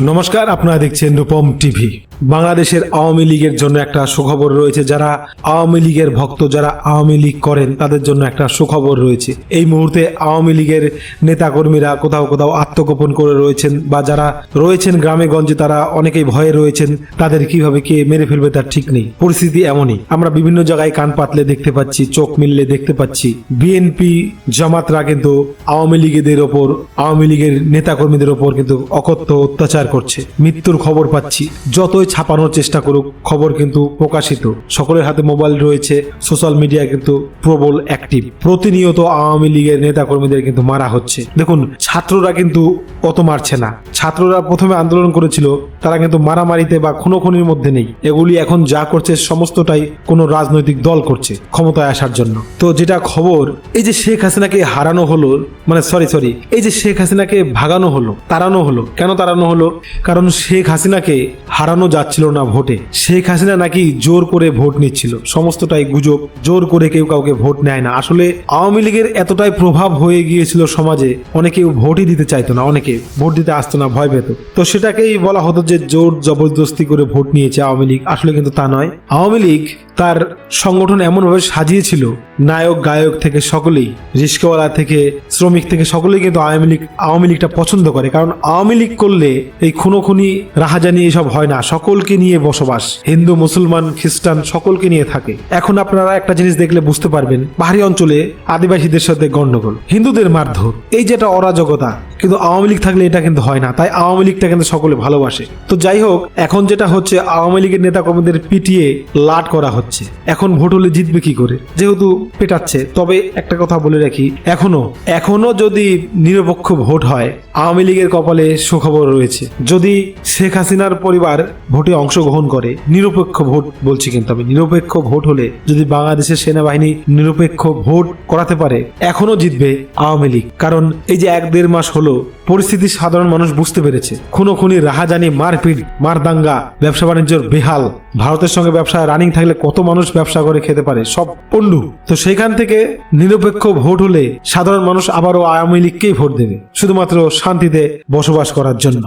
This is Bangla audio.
নমস্কার আপনারা দেখছেন রূপম টিভি। বাংলাদেশের আওয়ামী লীগের জন্য একটা সুখবর রয়েছে। যারা আওয়ামী লীগের ভক্ত, যারা আওয়ামী লীগ করেন, তাদের জন্য একটা সুখবর রয়েছে। এই মুহূর্তে আওয়ামী লীগের নেতাকর্মীরা কোথাও কোথাও আত্মগোপন করে রয়েছেন বা যারা রয়েছেন গ্রামে গঞ্জে, তারা অনেকেই ভয়ে রয়েছেন। তাদের কীভাবে কে মেরে ফেলবে তার ঠিক নেই। পরিস্থিতি এমনই। আমরা বিভিন্ন জায়গায় কান পাতলে দেখতে পাচ্ছি, চোখ মিললে দেখতে পাচ্ছি। বিএনপি জামাতরা কিন্তু আওয়ামী লীগেদের ওপর, আওয়ামী লীগের নেতাকর্মীদের ওপর কিন্তু অকথ্য অত্যাচার করছে। মৃত্যুর খবর পাচ্ছি। যতই ছাপানোর চেষ্টা করুক, খবর কিন্তু প্রকাশিত। সকলের হাতে মোবাইল রয়েছে, সোশ্যাল মিডিয়া কিন্তু প্রবল অ্যাক্টিভ। প্রতিনিয়ত আওয়ামী লীগের নেতাকর্মীদের কিন্তু মারা হচ্ছে। দেখুন, ছাত্ররা কিন্তু অত মারছে না। ছাত্ররা প্রথমে আন্দোলন করেছিল, তারা কিন্তু মারামারিতে বা খুনোখুনির মধ্যে নেই। এগুলি এখন যা করছে, সমস্তটাই কোনো রাজনৈতিক দল করছে ক্ষমতায় আসার জন্য। তো যেটা খবর, এই যে শেখ হাসিনাকে হারানো হলো মানে সরি সরি, এই যে শেখ হাসিনাকে ভাগানো হলো, তাড়ানো হলো, কেন তাড়ানো হলো? কারণ শেখ হাসিনাকে হারানো যাচ্ছিল না ভোটে। শেখ হাসিনা নাকি জোর করে ভোট নিচ্ছিল। সমস্তটাই গুজব। জোর করে কেউ কাউকে ভোট নেয় না। আসলে আওয়ামী লীগের এতটাই প্রভাব হয়ে গিয়েছিল সমাজে অনেকেও ভোটই দিতে চাইতো না, অনেকে ভোট দিতে আসতো না, ভয় পেত। তো সেটাকেই বলা হতো যে জোর জবরদস্তি করে ভোট নিয়েছে আওয়ামী লীগ। আসলে কিন্তু তা নয়। আওয়ামী লীগ তার সংগঠন এমনভাবে সাজিয়েছিল, নায়ক, গায়ক থেকে সকলেই, রিস্কাওয়ালা থেকে, শ্রমিক থেকে সকলেই কিন্তু আওয়ামী লীগ, আওয়ামী লীগটা পছন্দ করে। কারণ আওয়ামী লীগ করলে এই খুনোখুনি, রাহাজানি এসব হয় না। সকলকে নিয়ে বসবাস। হিন্দু, মুসলমান, খ্রিস্টান সকলকে নিয়ে থাকে। এখন আপনারা একটা জিনিস দেখলে বুঝতে পারবেন, পাহাড়ি অঞ্চলে আদিবাসীদের সাথে গন্ডগোল, হিন্দুদের মারধর। এই যেটা অরাজকতা কিন্তু আওয়ামী লীগ থাকলে এটা কিন্তু হয় না। তাই আওয়ামী লীগটা কিন্তু সকলে ভালোবাসে। তো যাই হোক, এখন যেটা হচ্ছে, আওয়ামী লীগের নেতা কর্মীদের পিটিয়ে লাট করা হচ্ছে। এখন ভোট হলে জিতবে কি করে? যেহেতু পেটাচ্ছে, তবে একটা কথা বলে রাখি, এখনও এখনও যদি নিরপেক্ষ ভোট হয়, আওয়ামী লীগের কপালে সুখবর রয়েছে। যদি শেখ হাসিনার পরিবার ভোটে অংশগ্রহণ করে, নিরপেক্ষ ভোট বলছি কিন্তু আমি, নিরপেক্ষ ভোট হলে যদি বাংলাদেশের সেনাবাহিনী নিরপেক্ষ ভোট করাতে পারে, এখনও জিতবে আওয়ামী লীগ। কারণ এই যে এক দেড় মাস হলো পরিস্থিতি সাধারণ মানুষ বুঝতে পেরেছে। খুনো খুনি রাহাজানি, মারপিট, মারদাঙ্গা, ব্যবসা বাণিজ্যর বেহাল। ভারতের সঙ্গে ব্যবসায় রানিং থাকলে কত মানুষ ব্যবসা করে খেতে পারে? সব পণ্ডু। তো সেখান থেকে নিরপেক্ষ ভোট হলে সাধারণ মানুষ আবারও আওয়ামী লীগকেই ভোট দেবে, শুধুমাত্র শান্তিতে বসবাস করার জন্য।